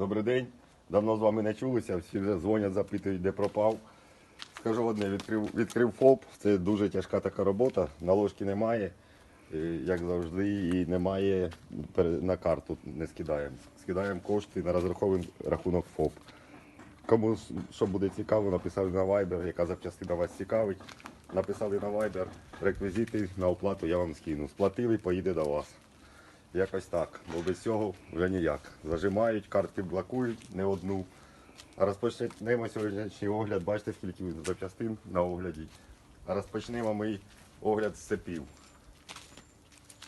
Добрий день. Давно з вами не чулися, всі вже дзвонять, запитують, де пропав. Скажу одне, відкрив, відкрив ФОП, це дуже тяжка така робота, наложки немає, е, як завжди, і немає на карту не скидаємо. Скидаємо кошти на розрахований рахунок ФОП. Кому що буде цікаво, написали на Viber, яка запчастина вас цікавить. Написали на Viber реквізити на оплату я вам скину. Сплатили, поїде до вас. Якось так. Бо без цього вже ніяк. Зажимають, картки блокують не одну. Розпочнемо сьогоднішній огляд. Бачите, скільки запчастин на огляді. А розпочнемо ми огляд з цепів.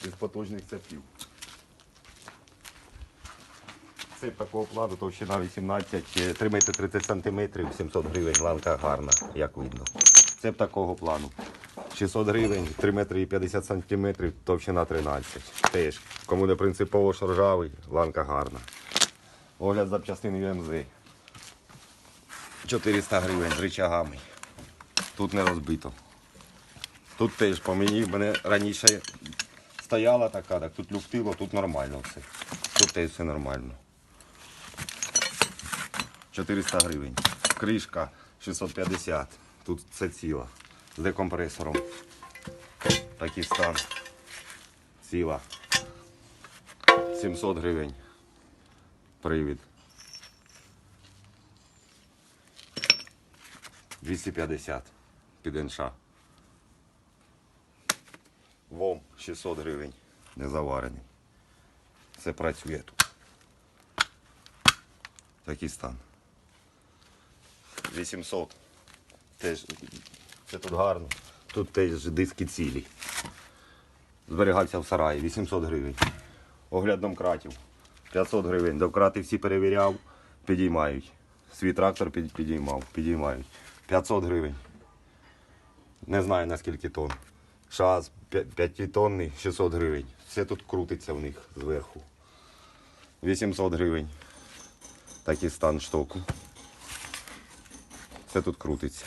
Із потужних цепів. Цеп такого плану, товщина 18, е, 3 метри 30 сантиметрів, 700 гривень, ланка гарна, як видно. Цеп такого плану. 600 гривень, 3 метри і 50 сантиметрів, товщина 13. Теж, кому не принципово що ржавий, ланка гарна. Огляд запчастин ЮМЗ. 400 гривень з рычагами. Тут не розбито. Тут теж по мені в мене раніше стояла така, так тут люфтило, тут нормально все. Тут теж все нормально. 400 гривень. Кришка 650. Тут це ціла. Декомпресором. Такий стан. Ціла. 700 гривень. Привід. 250 під НШ. ВОМ 600 гривень. Не заварений. Це працює тут. Такий стан. 800. Теж це тут гарно. Тут теж диски цілі. Зберігався в сараї. 800 гривень. Огляд домкратів. 500 гривень. Домкрати всі перевіряв, підіймають. Свій трактор під, підіймав, підіймають. 500 гривень. Не знаю наскільки тонн. Шаз 5 тонни, 600 гривень. Все тут крутиться в них зверху. 800 гривень. Такий стан штоку. Все тут крутиться.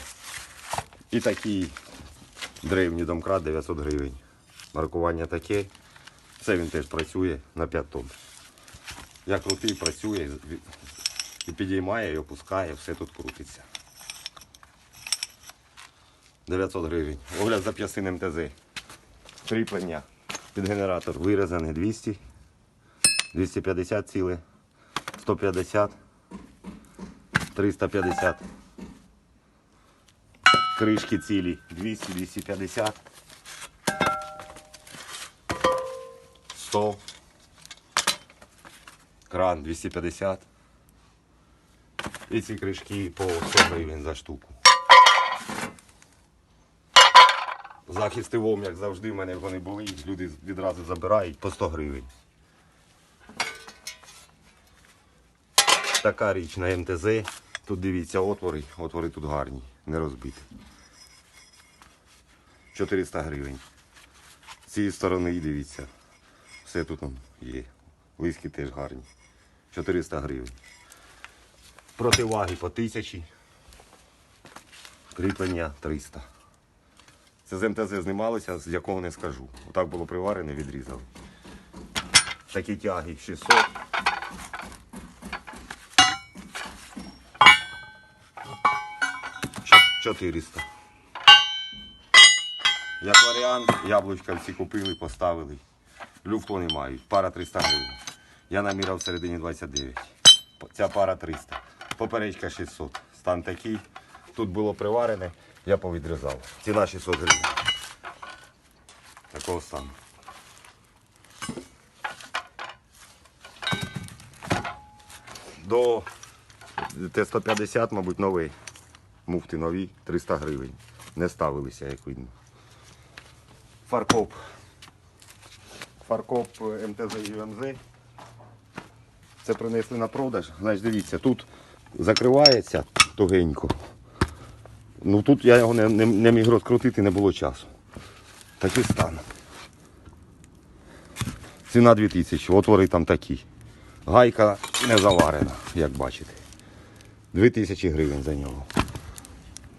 І такий древній домкрат 900 гривень. Маркування таке. Це він теж працює на 5 тонн. Я крутий, працює і підіймає, і опускає, все тут крутиться. 900 гривень. Огляд запчастин МТЗ. Кріплення під генератор вирізаний 200, 250 ціле, 150, 350. Кришки цілі 200, 250, 100, кран 250. І ці кришки по 100 гривень за штуку. Захисти ВОМ, як завжди, в мене вони були, люди відразу забирають по 100 гривень. Така річ на МТЗ. Тут дивіться отвори, отвори тут гарні, не розбиті. 400 гривень. З цієї сторони дивіться. Все тут є. Лиски теж гарні. 400 гривень. Противаги по 1000. Кріплення 300. Це з МТЗ знімалося, з якого не скажу. Отак було приварене, відрізали. Такі тяги 600. 400. Як варіант, яблучка всі купили, поставили. Люфту не мають. Пара 300 гривень. Я наміряв всередині 29. Ця пара 300. Поперечка 600. Стан такий. Тут було приварене, я повідрізав. Ціна 600 гривень. Такого стану. До Т-150, мабуть, новий. Муфти нові, 300 гривень. Не ставилися, як видно. Фаркоп. Фаркоп е, МТЗ ЮМЗ. Це принесли на продаж. Значить, дивіться, тут закривається тугенько. Ну тут я його не, не, не міг розкрутити, не було часу. Такий стан. Ціна 2000, отвори там такі. Гайка не заварена, як бачите. 2000 гривень за нього.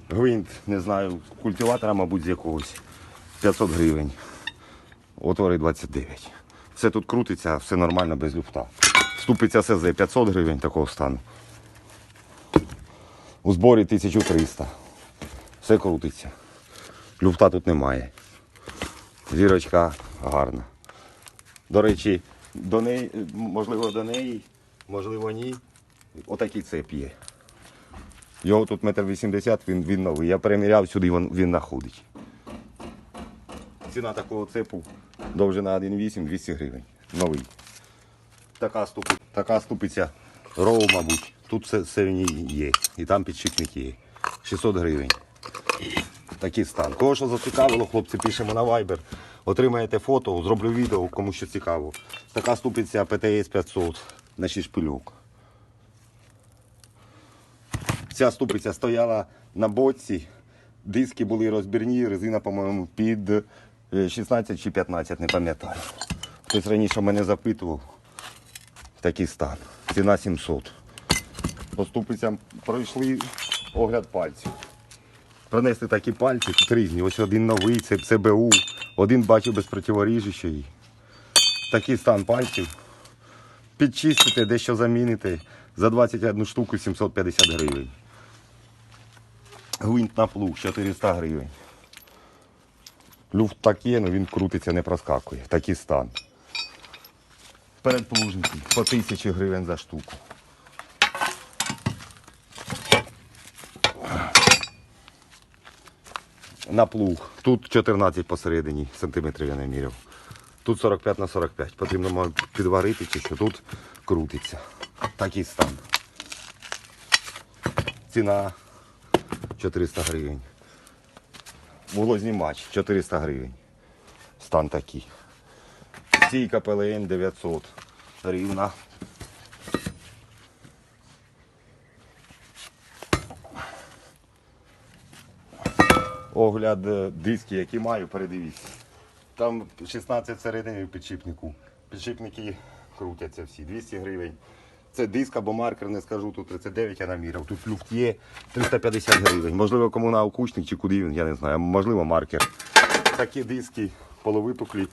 Гвинт, не знаю, культиватора, мабуть, з якогось. 500 гривень. Отвори 29. Все тут крутиться, все нормально без люфта. Ступиця СЗ 500 гривень такого стану. У зборі 1300. Все крутиться. Люфта тут немає. Зірочка гарна. До речі, до неї, можливо, до неї, можливо, ні. Отакий цеп є. Його тут метр вісімдесят, він, він новий. Я переміряв сюди, він, він находить. Ціна такого цепу довжина 1,8 200 гривень. Новий. Така, ступи, така ступиця роу, мабуть. Тут все, все в ній є. І там підшипник є. 600 гривень. Такий стан. Кого що зацікавило, хлопці, пишемо на Viber. Отримаєте фото, зроблю відео, кому що цікаво. Така ступиця PTS 500 на 6 шпильок. Ця ступиця стояла на боці. Диски були розбірні, резина, по-моєму, під е, 16 чи 15, не пам'ятаю. Хтось раніше мене запитував. Такий стан. Ціна 700. По ступицям пройшли огляд пальців. Пронесли такі пальці, тут різні. Ось один новий, це ЦБУ, один бачив без противоріжущої. Такий стан пальців. Підчистите, дещо заміните. За 21 штуку 750 гривень. Гвинт на плуг 400 гривень. Люфт так є, але він крутиться, не проскакує. Такий стан. Передплужники по 1000 гривень за штуку. На плуг. Тут 14 посередині сантиметрів я не міряв. Тут 45 на 45. Потрібно підварити чи що тут крутиться. Такий стан. Ціна 400 гривень. Вуглознімач 400 гривень. Стан такий. Стійка ПЛН 900 рівна. Огляд е, диски, які маю, передивіться. Там 16 всередині в підшипнику. Підшипники крутяться всі, 200 гривень. Це диск або маркер, не скажу, тут 39 я наміряв. Тут люфт є 350 гривень. Можливо, кому на окучник чи куди він, я не знаю. Можливо, маркер. Такі диски половипуклі.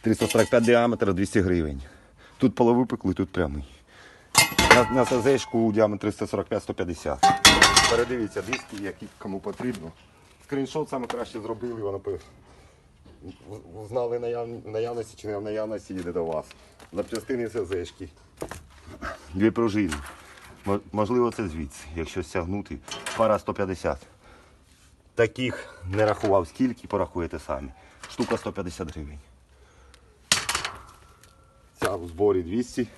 345 діаметр, 200 гривень. Тут половипуклий, тут прямий. На, на СЗшку діаметр 345-150. Передивіться диски, які кому потрібно. Скріншот саме краще зробили, воно знали наяв- наявності чи не в наявності їде до вас. Запчастини СЗшки. Дві пружини. Можливо, це звідси, якщо стягнути. Пара 150. Таких не рахував скільки, порахуєте самі. Штука 150 гривень. Ця в зборі 200.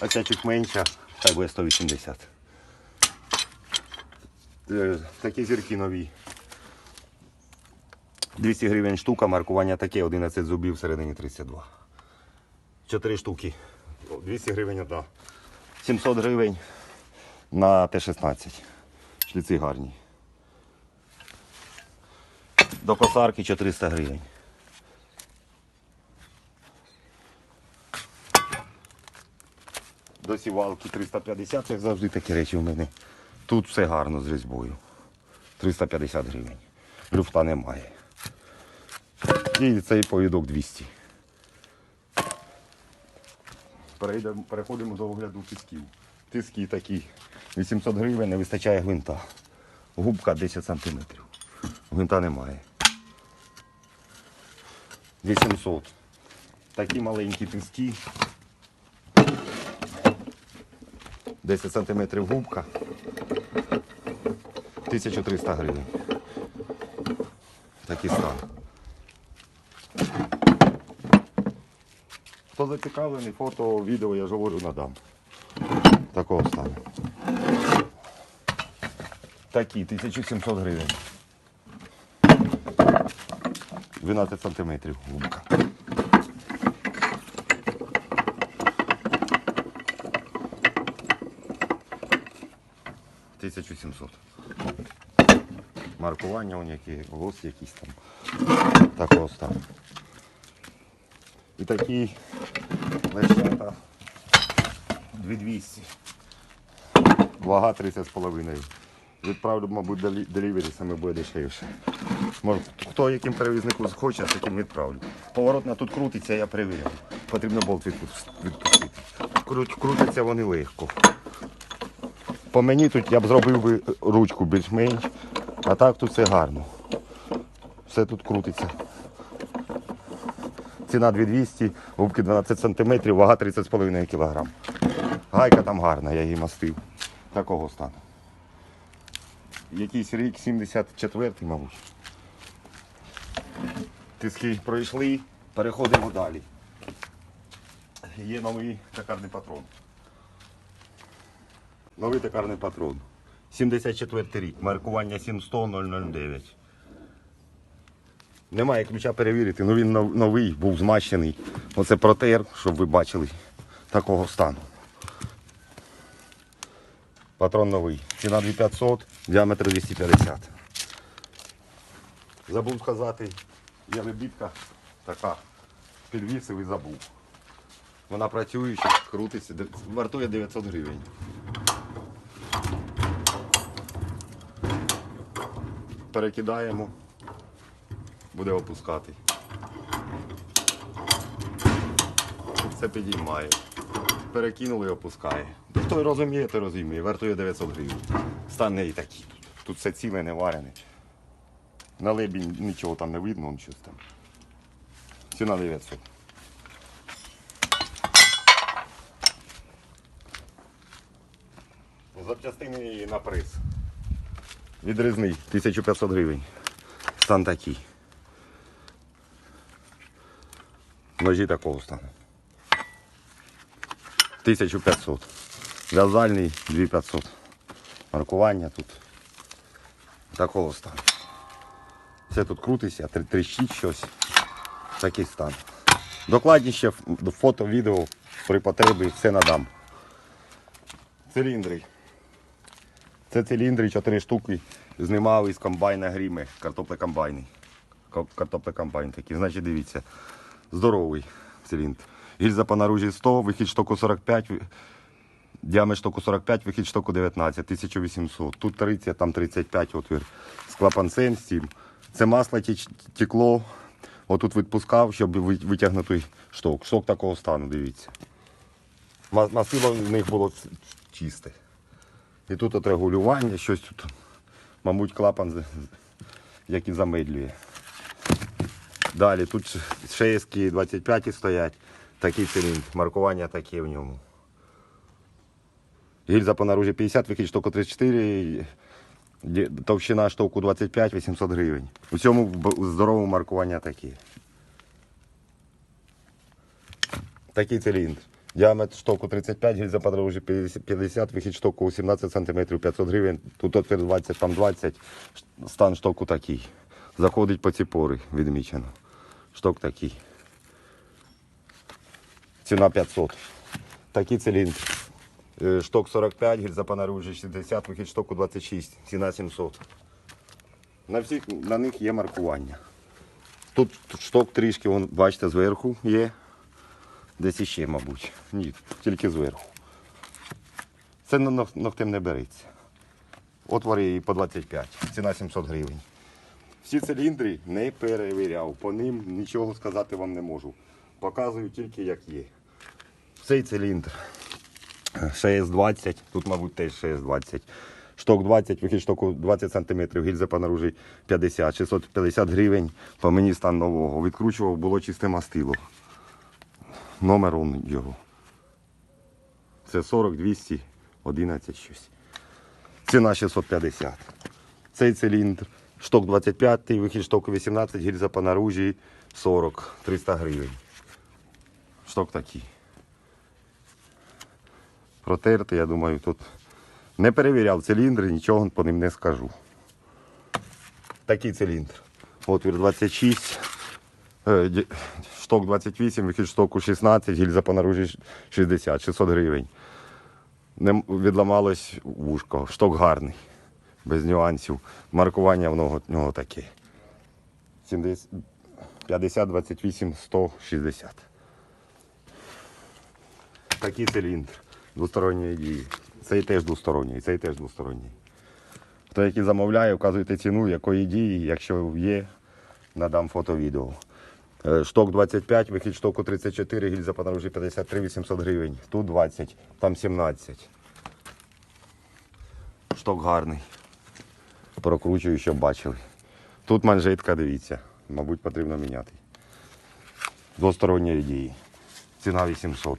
А ця чуть менша, хай буде 180. Е, Такі зірки нові. 200 гривень штука, маркування таке, 11 зубів всередині 32. 4 штуки. 200 гривень одна. 700 гривень на Т-16. Шліци гарні. До косарки 400 гривень. До сівалки 350, як завжди такі речі в мене. Тут все гарно з різьбою. 350 гривень. Люфта немає. І цей повідок 200. Переходимо до огляду тисків. Тиски такі 800 гривень, не вистачає гвинта. Губка 10 см. Гвинта немає. 800. Такі маленькі тиски. 10 см губка. 1300 гривень. Такий стан. Хто зацікавлений, фото, відео, я ж говорю, надам. Такого стану. Такі, 1700 гривень. 12 сантиметрів губка. Тисячу сімсот. Маркування вон які, голос якийсь там. Такого стану. І такі лещата 2200. Вага 30,5. Відправлю, мабуть, делі- делівері саме буде дешевше. Може, хто яким перевізнику хоче, таким відправлю. Поворотна тут крутиться, я перевіряв. потрібно болт відпустити. Крут, крутяться вони легко. По мені тут я б зробив би ручку більш-менш, а так тут все гарно. Все тут крутиться. Ціна 2200, губки 12 см, вага 30,5 кг. Гайка там гарна, я її мастив. Такого стану. Якийсь рік 74-й, мабуть. Тиски пройшли, переходимо далі. Є новий токарний патрон. Новий токарний патрон. 74 рік, маркування 700-009. Немає ключа перевірити, ну він новий, був змащений. Оце протер, щоб ви бачили такого стану. Патрон новий. Ціна 2500, діаметр 250. Забув сказати, є лебідка така. Підвісив і забув. Вона працююча, крутиться, вартує 900 гривень. Перекидаємо, буде опускати. Це підіймає. Перекинули і опускає. Хто розуміє, той розуміє. Вартує 900 гривень. Стан неї такий. Тут все ціле, не варене. На лебінь нічого там не видно, он щось там. Ціна 900. Запчастини на приз. Відрізний 1500 гривень. Стан такий. Ножі такого стану. 1500. В'язальний 2500. Маркування тут такого стану. Все тут крутиться, тр- тріщить щось. Такий стан. Докладніше фото, відео при потребі все надам. Циліндри. Це циліндри, 4 штуки. Знімав із комбайна гріми, картоплекомбайни. Ко- Картоплекомбайн такий. Значить, дивіться. Здоровий циліндр. Гільза по наружі 100, вихід штоку 45, діаметр штоку 45, вихід штоку 19, 1800. Тут 30, там 35 отвір. З клапанцем, з цим. Це масло текло. Отут відпускав, щоб ви- витягнути шток. Шток такого стану, дивіться. Ма- Масило в них було чисте. І тут от регулювання, щось тут, мабуть, клапан, який замедлює. Далі тут шеєски 25 стоять, такий циліндр, маркування таке в ньому. Гільза по наружі 50, вихід штоку 34, товщина штоку 25, 800 гривень. У цьому здоровому маркування таке. Такий циліндр. Діаметр штоку 35, гільза по наружі 50, 50, вихід штоку 17 см, 500 гривень. Тут отвір 20, там 20. Стан штоку такий. Заходить по ці пори, відмічено. Шток такий. Ціна 500. Такий циліндр. Е, Шток 45, гільза по наружі 60, вихід штоку 26, ціна 700. На всіх на них є маркування. Тут шток трішки, вон, бачите, зверху є. Десь іще, мабуть. Ні, тільки зверху. Це ногтем не береться. Отвори і по 25, ціна 700 гривень. Всі циліндри не перевіряв. По ним нічого сказати вам не можу. Показую тільки як є. Цей циліндр. ШС-20, тут, мабуть, теж ШС-20. Шток 20, вихід штоку 20 см, гільза по наружі 50, 650 гривень. По мені стан нового. Відкручував, було чисте мастило. Номер он його. Це 40, 200, 11 щось. Ціна 650. Цей циліндр. Шток 25, вихід штоку 18, гільза по наружі 40, 300 гривень. Шток такий. Протертий, я думаю, тут не перевіряв циліндри, нічого по ним не скажу. Такий циліндр. Отвір 26, е, шток 28, вихід штоку 16, гільза по наружі 60, 600 гривень. Відламалось вушко. Шток гарний, без нюансів. Маркування в нього, таке. 50, 28, 100, 60. Такий циліндр двосторонньої дії. Цей теж двосторонній, цей теж двосторонній. Хто який замовляє, вказуйте ціну, якої дії, якщо є, надам фото-відео. Е, Шток 25, вихід штоку 34, гільза по наружі 53, 800 гривень. Тут 20, там 17. Шток гарний. Прокручую, щоб бачили. Тут манжетка, дивіться. Мабуть, потрібно міняти. Двосторонньої дії. Ціна 800.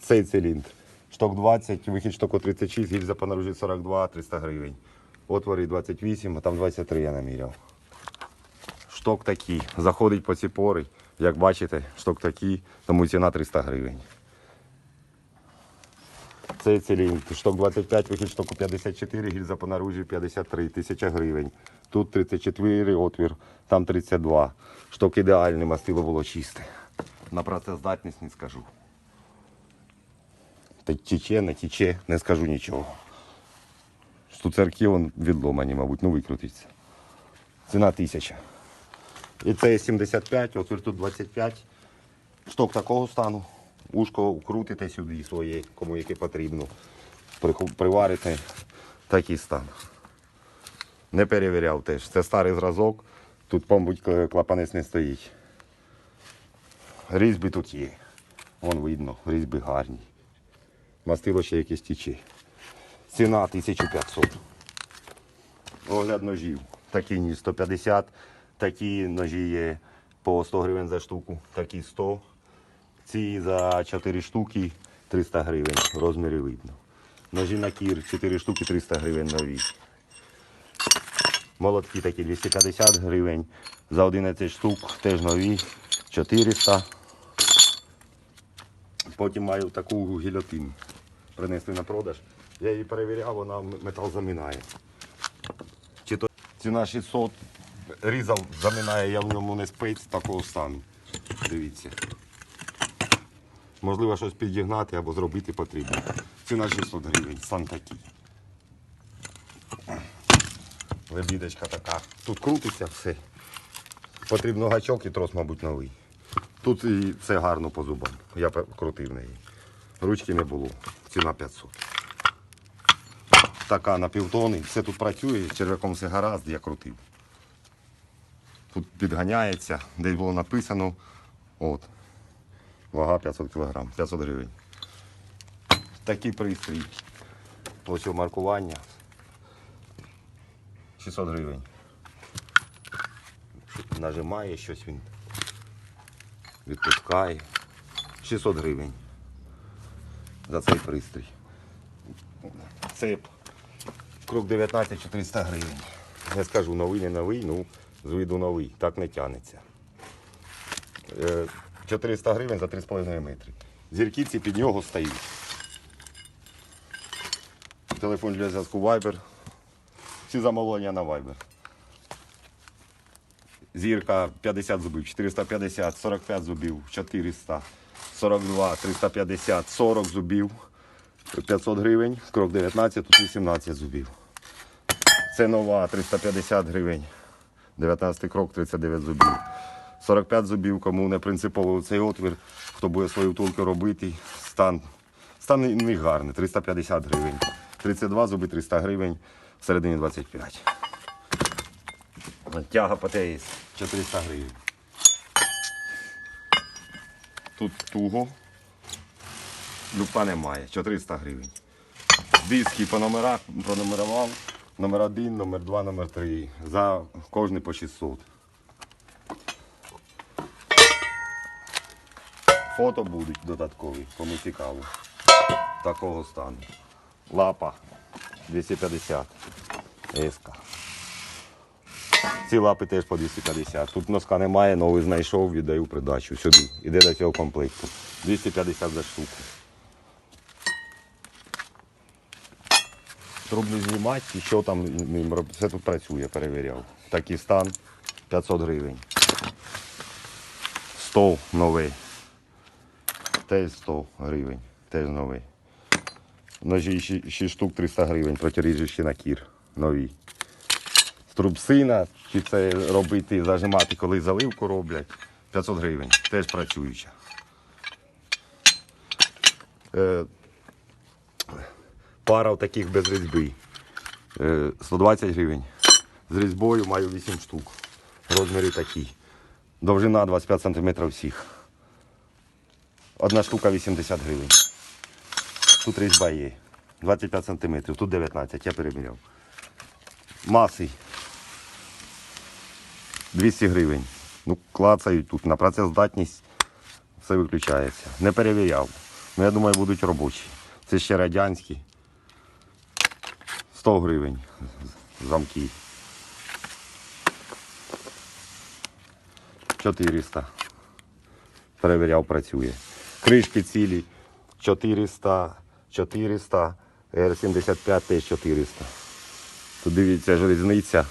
Цей циліндр. Шток 20, вихід штоку 36, гільза по наружі 42, 300 гривень. Отвори 28, а там 23 я наміряв. Шток такий. Заходить по ці пори. Як бачите, шток такий, тому ціна 300 гривень. Цей циліндр. Шток 25, вихід штоку 54, гільза по наружі 53, 1000 гривень. Тут 34 отвір, там 32. Шток ідеальний, мастило було чисте. На працездатність не скажу. Та тече, не тече, не скажу нічого. Штуцерки вон відломані, мабуть, ну викрутиться. Ціна тисяча. І це 75, отвір тут 25. Шток такого стану. Ушко крутите сюди своє, кому яке потрібно. Приварите такий стан. Не перевіряв теж. Це старий зразок. Тут, мабуть, клапанець не стоїть. Різьби тут є. Вон видно, різьби гарні. Мастило ще якесь тіче. Ціна 1500. Огляд ножів. Такі ніж 150, такі ножі є по 100 гривень за штуку, такі 100. Ці за 4 штуки 300 гривень. Розміри видно. Ножі на кір 4 штуки 300 гривень нові. Молотки такі 250 гривень. За 11 штук теж нові 400. Потім маю таку гільотину. Принесли на продаж. Я її перевіряв, вона метал замінає. Чи то ціна 600, різав, замінає, я в ньому не спець такого стану. Дивіться. Можливо, щось підігнати або зробити потрібно. Ціна 600 гривень, стан такий. Лебідочка така. Тут крутиться все. Потрібно гачок і трос, мабуть, новий. Тут і все гарно по зубам. Я крутив неї. Ручки не було. Ціна 500. Така на півтони. Все тут працює, з черв'яком все гаразд, я крутив. Тут підганяється, десь було написано. От. Вага 500 кг, 500 гривень. Такий пристрій. Площа маркування. 600 гривень. Нажимає щось він. Відпускає. 600 гривень. За цей пристрій. Цеп. Круг 19 400 гривень. Я скажу, новий, не новий, ну, з виду новий. Так не тянеться. Е, 400 гривень за 3,5 метри. Зірки ці під нього стоїть. Телефон для зв'язку Viber. Всі замовлення на Viber. Зірка 50 зубів, 450, 45 зубів, 400, 42, 350, 40 зубів, 500 гривень, крок 19, тут 18 зубів. Це нова 350 гривень. 19 крок 39 зубів. 45 зубів, кому не принципово цей отвір, хто буде свою втулку робити. Стан, стан них гарний, 350 гривень. 32 зуби 300 гривень, всередині 25. Тяга ПТС 400 гривень. Тут туго. Люпа немає, 400 гривень. Диски по номерах пронумерував. Номер 1, номер 2, номер 3. За кожний по 600. Фото будуть додаткові, кому цікаво. Такого стану. Лапа 250. Еска. Ці лапи теж по 250. Тут носка немає, новий знайшов, віддаю придачу сюди. Іде до цього комплекту. 250 за штуку. Трубний знімати, і що там ним. Все тут працює, перевіряв. Такий стан 500 гривень. Стол новий. Теж 100 гривень. Теж новий. Ножі 6 штук 300 гривень, протиріжучі на кір. Нові. Струбсина, чи це робити, зажимати, коли заливку роблять. 500 гривень. Теж працююча. Е, пара таких без різьби. Е, 120 гривень. З різьбою маю 8 штук. Розміри такі. Довжина 25 см всіх. Одна штука 80 гривень. Тут різьба є. 25 см, тут 19, я переміряв. Маси 200 гривень. Ну, клацають тут на працездатність, все виключається. Не перевіряв. Ну, я думаю, будуть робочі. Це ще радянські. 100 гривень замки. 400. Перевіряв, працює. Кришки цілі 400, 400, R75 теж 400. Тут дивіться ж різниця.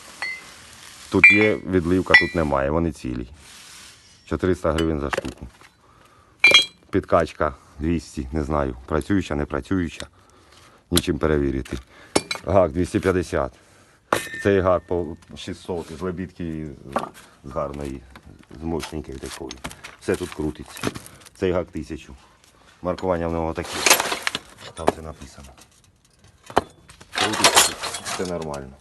Тут є відливка, тут немає, вони цілі. 400 гривень за штуку. Підкачка 200, не знаю, працююча, не працююча. Нічим перевірити. Гак 250. Цей гак по 600 з лебідки з гарної, з мощненької такої. Все тут крутиться. Цей гак 1000. Маркування в нього таке. Там все написано. Крутиться все нормально.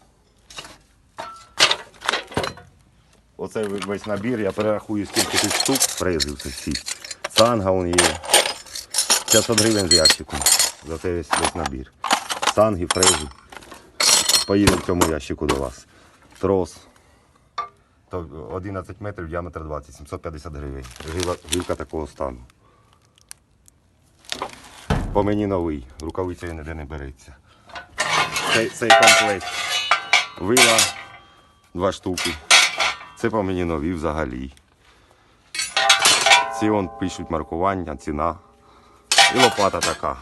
Оце весь набір, я перерахую, скільки тут штук фрезів це всі. Санга он є. 500 гривень з ящиком. За це весь, весь набір. Санги, фрези. Поїде в цьому ящику до вас. Трос. То 11 метрів, діаметр 20, 750 гривень. Жилка такого стану. По мені новий, рукавиця ніде не береться. Цей, цей комплект. Вила два штуки. Це по мені нові взагалі. Ці он пишуть маркування, ціна. І лопата така.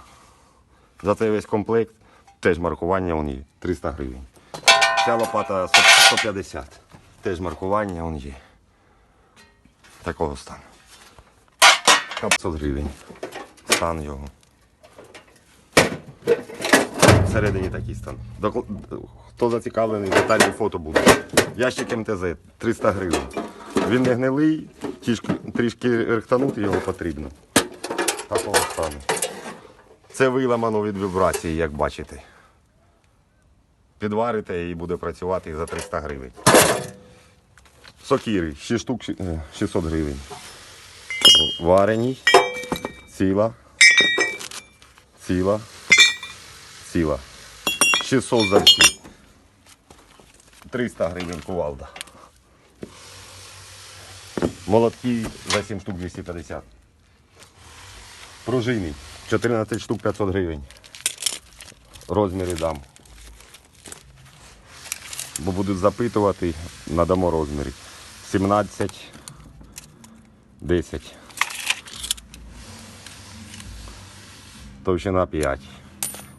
За цей весь комплект теж маркування вон є 300 гривень. Ця лопата 100 150. Теж маркування вон є. Такого стану. 500 гривень. Стан його. Всередині такий стан. Хто зацікавлений, детальні фото будуть. Ящик МТЗ 300 гривень. Він не гнилий, трішки, трішки рихтанути його потрібно. Такого стану. Це виламано від вібрації, як бачите. Підварите і буде працювати за 300 гривень. Сокіри, 6 штук е, 600 гривень. Варені, ціла, ціла, ціла. 600 за всі. 300 гривень кувалда. Молотки за 7 штук 250. Пружини 14 штук 500 гривень. Розміри дам. Бо будуть запитувати, надамо розміри. 17, 10. Товщина 5.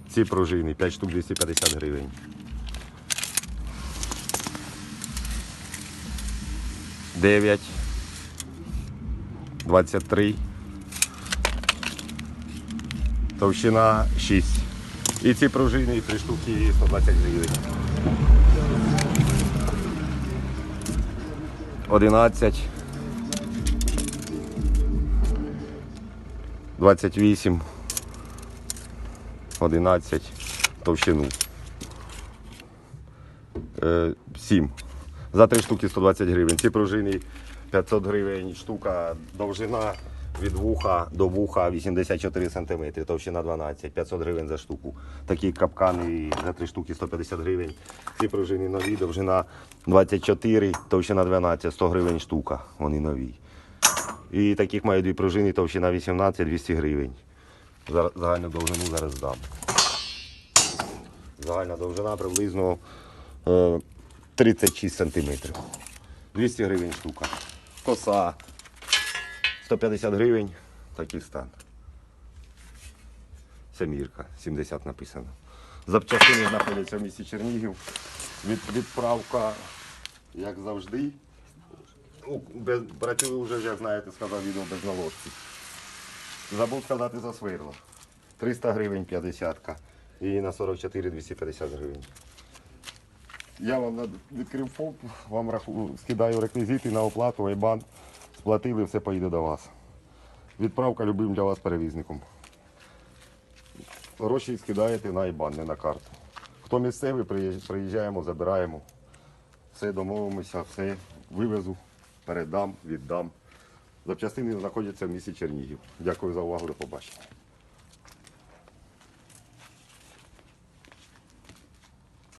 Ці пружини 5 штук 250 гривень. Дев'ять. 23. Товщина 6. І ці пружини, і три штуки 120 гривень. 11. 28. 11. Товщину. Е, 7. За три штуки 120 гривень. Ці пружини 500 гривень штука, довжина від вуха до вуха 84 см, товщина 12, 500 гривень за штуку. Такі капкани за три штуки 150 гривень. Ці пружини нові, довжина 24, товщина 12, 100 гривень штука. Вони нові. І таких маю дві пружини, товщина 18, 200 гривень. Загальну довжину зараз дам. Загальна довжина приблизно е, 36 сантиметрів. 200 гривень штука. Коса 150 гривень, такий стан. Семірка, 70 написано. Запчастини знаходяться в місті Чернігів. Від, відправка, як завжди. Ну, без, працюю вже, як знаєте, сказав відео без наложки. Забув сказати за сверло. 300 гривень 50 і на 44 250 гривень. Я вам відкрив ФОП, вам скидаю реквізити на оплату, айбан. Сплатили, все поїде до вас. Відправка любим для вас перевізником. Гроші скидаєте на ібан, не на карту. Хто місцевий, приїжджаємо, забираємо. Все домовимося, все вивезу, передам, віддам. Запчастини знаходяться в місті Чернігів. Дякую за увагу, до побачення.